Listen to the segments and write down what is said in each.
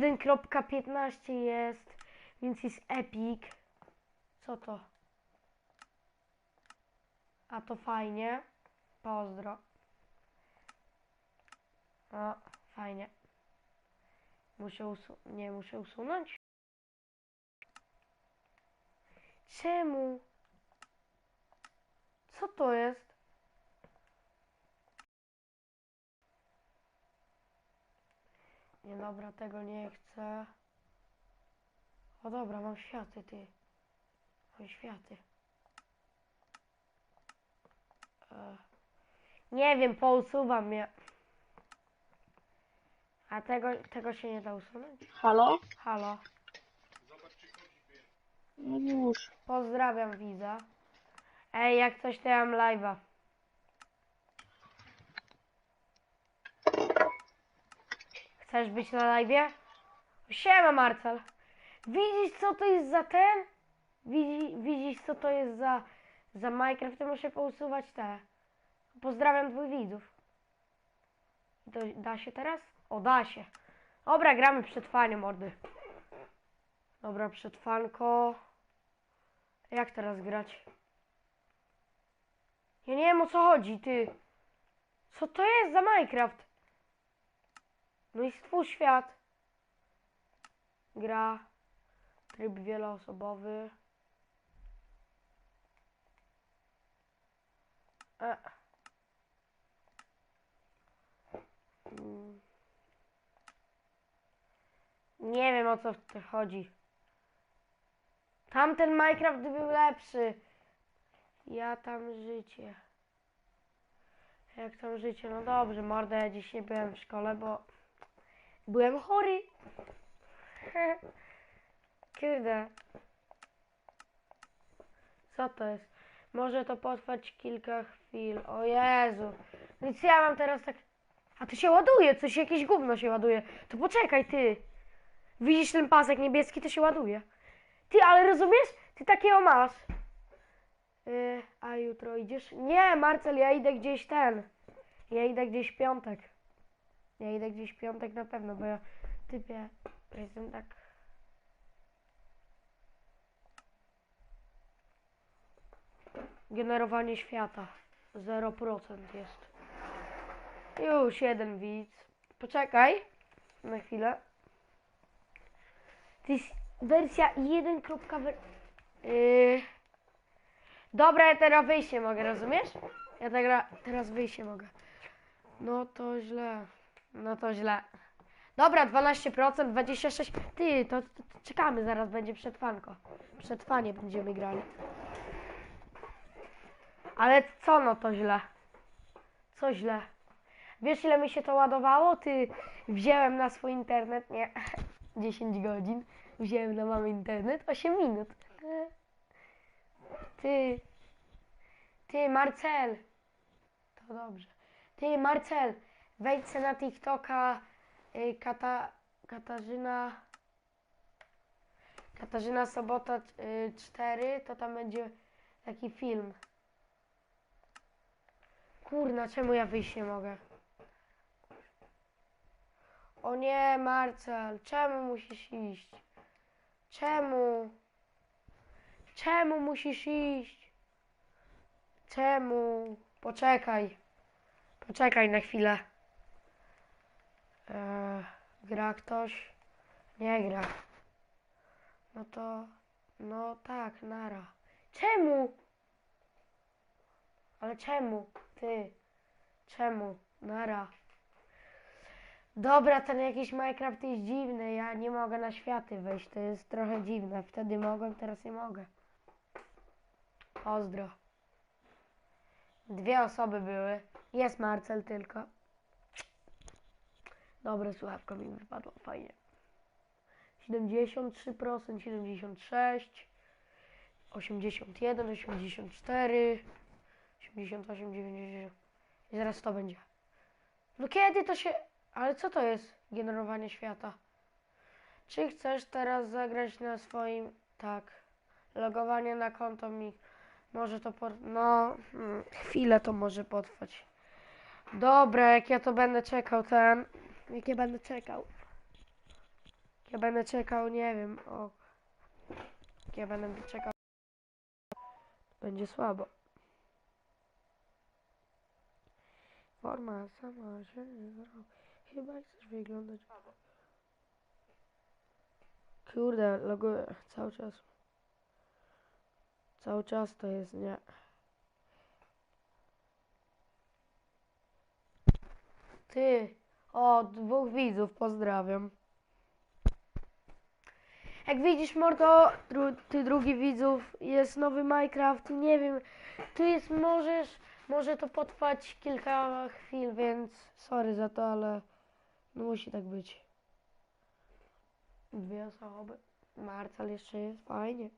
1.15 jest, więc jest epic. Co to? A to fajnie. Pozdro. O, fajnie. Muszę usu... Nie, muszę usunąć. Czemu? Co to jest? Nie, dobra, tego nie chcę. O dobra, mam światy, ty. Mam światy. E, Nie wiem, pousuwam mnie. A tego, tego się nie da usunąć? Halo? Halo. No już. Pozdrawiam widza. Ej, jak coś to ja mam live'a. Chcesz być na live'ie? Siema Marcel. Widzisz co to jest za ten? Widzi, widzisz co to jest za, za Minecraft? To muszę pousuwać te. Pozdrawiam dwóch widzów. To da się teraz? O, da się. Dobra, gramy przetrwanie, mordy. Dobra, przetrwanko. Jak teraz grać? Ja nie wiem o co chodzi, ty. Co to jest za Minecraft? No świat. Gra. Tryb wieloosobowy. E. Mm. Nie wiem o co tym chodzi. Tamten Minecraft był lepszy. Ja tam życie. Jak tam życie? No dobrze, mordę, ja dziś nie byłem w szkole, bo byłem chory. Kurde. Co to jest? Może to potrwać kilka chwil. O Jezu. Więc ja mam teraz tak... A to się ładuje, coś, jakieś gówno się ładuje. To poczekaj, ty. Widzisz ten pasek niebieski, to się ładuje. Ty, ale rozumiesz? Ty takiego masz. Yy, a jutro idziesz? Nie, Marcel, ja idę gdzieś ten. Ja idę gdzieś w piątek. Ja idę gdzieś piątek na pewno, bo ja typie jestem tak. Generowanie świata. 0% jest. Już jeden widz. Poczekaj na chwilę. To jest wersja 1. wer- Yy. Dobra, ja teraz wyjść nie mogę, rozumiesz? Ja teraz, teraz wyjść nie mogę. No to źle. No to źle. Dobra, 12%, 26%. Ty, to, to, to czekamy, zaraz będzie przetrwanko. Przetrwanie będziemy grali. Ale co no to źle? Co źle? Wiesz ile mi się to ładowało? Ty, wziąłem na swój internet, nie, 10 godzin. Wziąłem na mamy internet, 8 minut. Ty, ty Marcel. To dobrze. Ty Marcel, wejdź se na TikToka y, Kata, Katarzyna Katarzyna Sobota y, 4, to tam będzie taki film. Kurna, czemu ja wyjść nie mogę? O nie, Marcel, czemu musisz iść? Czemu? Czemu musisz iść? Czemu? Poczekaj. Poczekaj na chwilę. Eee, gra ktoś? Nie gra. No to... No tak, nara. Czemu? Ale czemu? Ty. Czemu? Nara. Dobra, ten jakiś Minecraft jest dziwny. Ja nie mogę na światy wejść. To jest trochę dziwne. Wtedy mogłem, teraz nie mogę. Pozdro. Dwie osoby były. Jest Marcel tylko. Dobre słuchawko mi wypadło. Fajnie. 73%, 76, 81, 84, 88, 90. I zaraz to będzie. No kiedy to się... Ale co to jest generowanie świata? Czy chcesz teraz zagrać na swoim... Tak. Logowanie na konto mi... Może to... No... mm, Chwilę to może potrwać. Dobra, jak ja to będę czekał ten... Jak ja będę czekał. Ja będę czekał, nie wiem, o... Jak ja będę czekał... Będzie słabo. Forma sama się. Chyba chcesz wyglądać... Kurde, loguję cały czas. Cały czas to jest, nie. Ty, o, dwóch widzów, pozdrawiam. Jak widzisz, Morto, dru, ty drugi widzów, jest nowy Minecraft, nie wiem, tu jest, możesz, może to potrwać kilka chwil, więc sorry za to, ale no musi tak być. Dwie osoby. Marcel jeszcze jest, fajnie.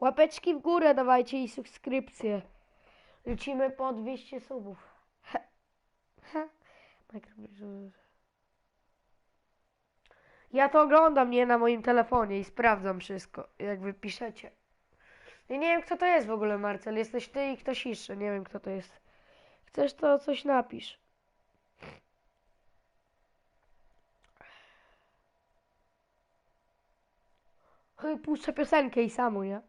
Łapeczki w górę dawajcie i subskrypcje. Lecimy po 200 subów. Minecraft- Ja to oglądam nie na moim telefonie i sprawdzam wszystko, jak wy piszecie. Ja nie wiem kto to jest w ogóle Marcel, jesteś ty i ktoś jeszcze, nie wiem kto to jest. Chcesz to coś napisz. Puszczę piosenkę i samu, nie?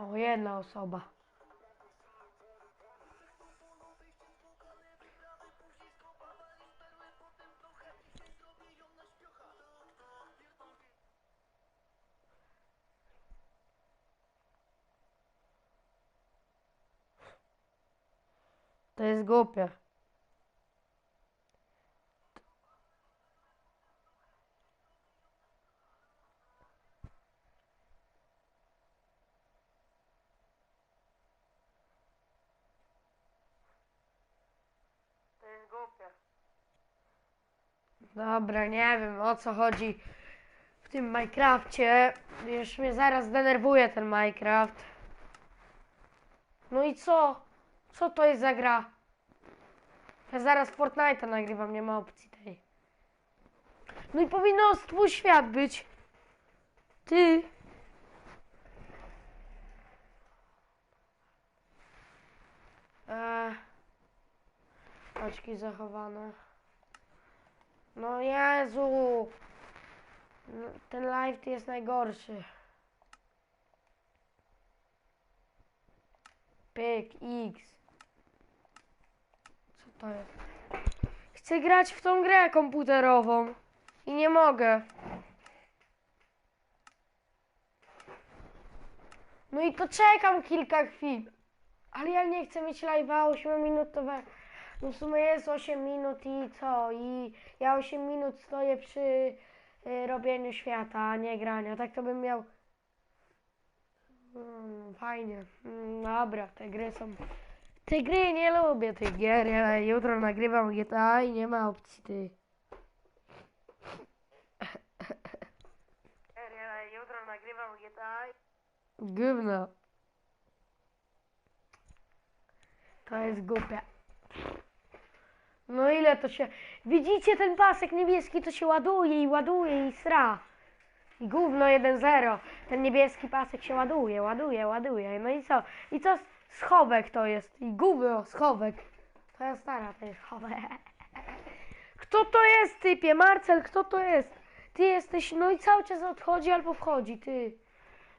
O, jedna osoba. To jest głupie. Dobra, nie wiem o co chodzi w tym Minecrafcie. Już mnie zaraz denerwuje ten Minecraft. No i co? Co to jest za gra? Ja zaraz Fortnite'a nagrywam, nie ma opcji tej. No i powinno twój świat być. Ty. Eee. Oczki zachowane. No Jezu. No, Ten live jest najgorszy. Pyk, X. Co to jest? Chcę grać w tą grę komputerową. I nie mogę. No i to czekam kilka chwil. Ale ja nie chcę mieć live'a 8-minutowe. No w sumie jest 8 minut i co? I ja 8 minut stoję przy y, robieniu świata, a nie grania. Tak to bym miał. Mm, fajnie. Mm, dobra, te gry są. Te gry nie lubię tych gier. Ja jutro nagrywam GTA i nie ma opcji ty. Ja jutro nagrywam GTA. Gówno. To jest głupie. No ile to się... Widzicie ten pasek niebieski, to się ładuje i ładuje i sra. I gówno 1-0. Ten niebieski pasek się ładuje, ładuje, ładuje. No i co? I co? Schowek to jest. I gówno, schowek. Twoja stara to jest schowek. Kto to jest, typie? Marcel, kto to jest? Ty jesteś... No i cały czas odchodzi albo wchodzi, ty.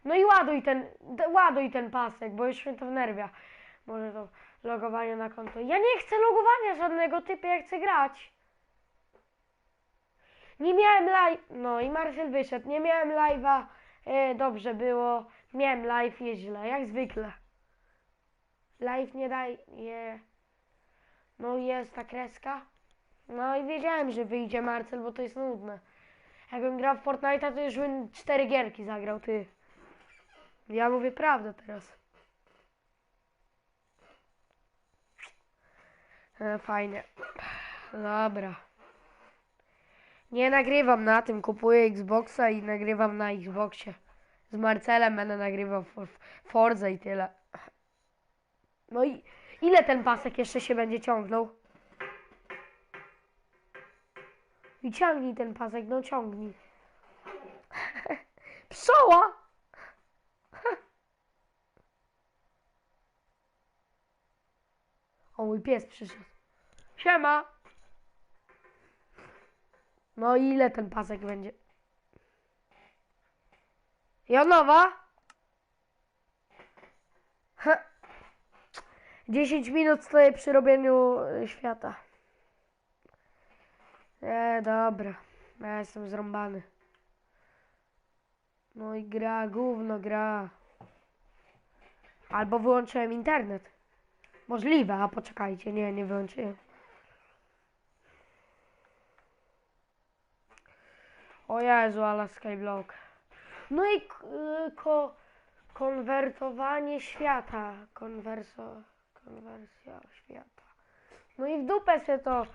No i ładuj ten, ładuj ten pasek, bo już mnie to wnerwia. Może to logowanie na konto. Ja nie chcę logowania żadnego typu, ja chcę grać. Nie miałem live. No i Marcel wyszedł. Nie miałem live'a. E, dobrze było. Miałem live, jest źle, jak zwykle. Live nie daje. No jest ta kreska. No i wiedziałem, że wyjdzie Marcel, bo to jest nudne. Jakbym grał w Fortnite'a, to już bym cztery gierki zagrał, ty. Ja mówię prawdę teraz. E, fajnie. Dobra. Nie nagrywam na tym, kupuję Xboxa i nagrywam na Xboxie. Z Marcelem będę nagrywał for, Forza i tyle. No i ile ten pasek jeszcze się będzie ciągnął? I ciągnij ten pasek, no ciągnij. Psoła! O, mój pies przyszedł. Siema! No ile ten pasek będzie? Jonowa? Ha. 10 minut stoję przy robieniu y, świata. E, dobra. Ja jestem zrąbany. No i gra, gówno gra. Albo wyłączyłem internet. Możliwe, a poczekajcie, nie, nie wyłączyłem. O Jezu, ale skyblock. No i y, ko, konwertowanie świata. Konwerso, konwersja świata. No i w dupę się to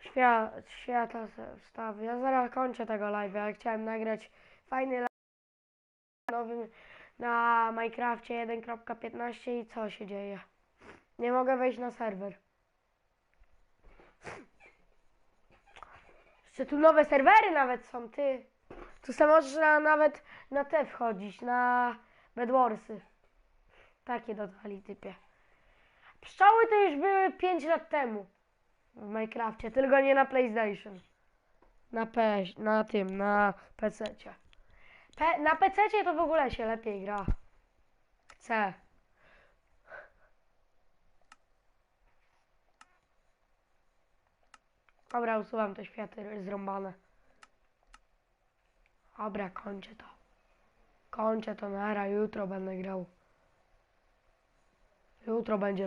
świat, świata se wstawi. Ja zaraz kończę tego live'a. Ja chciałem nagrać fajny live nowym na Minecrafcie 1.15 i co się dzieje? Nie mogę wejść na serwer. Jeszcze tu nowe serwery nawet są, ty. Tu sam można nawet na te wchodzić, na Bedwarsy. Takie dodali typie. Pszczoły to już były 5 lat temu w Minecrafcie, tylko nie na PlayStation. Na P, na tym, na PC. Pe, na PC to w ogóle się lepiej gra. Chcę. Dobra, usuwam te światy zrąbane. Dobra, kończę to. Kończę to nara, jutro będę grał. Jutro będzie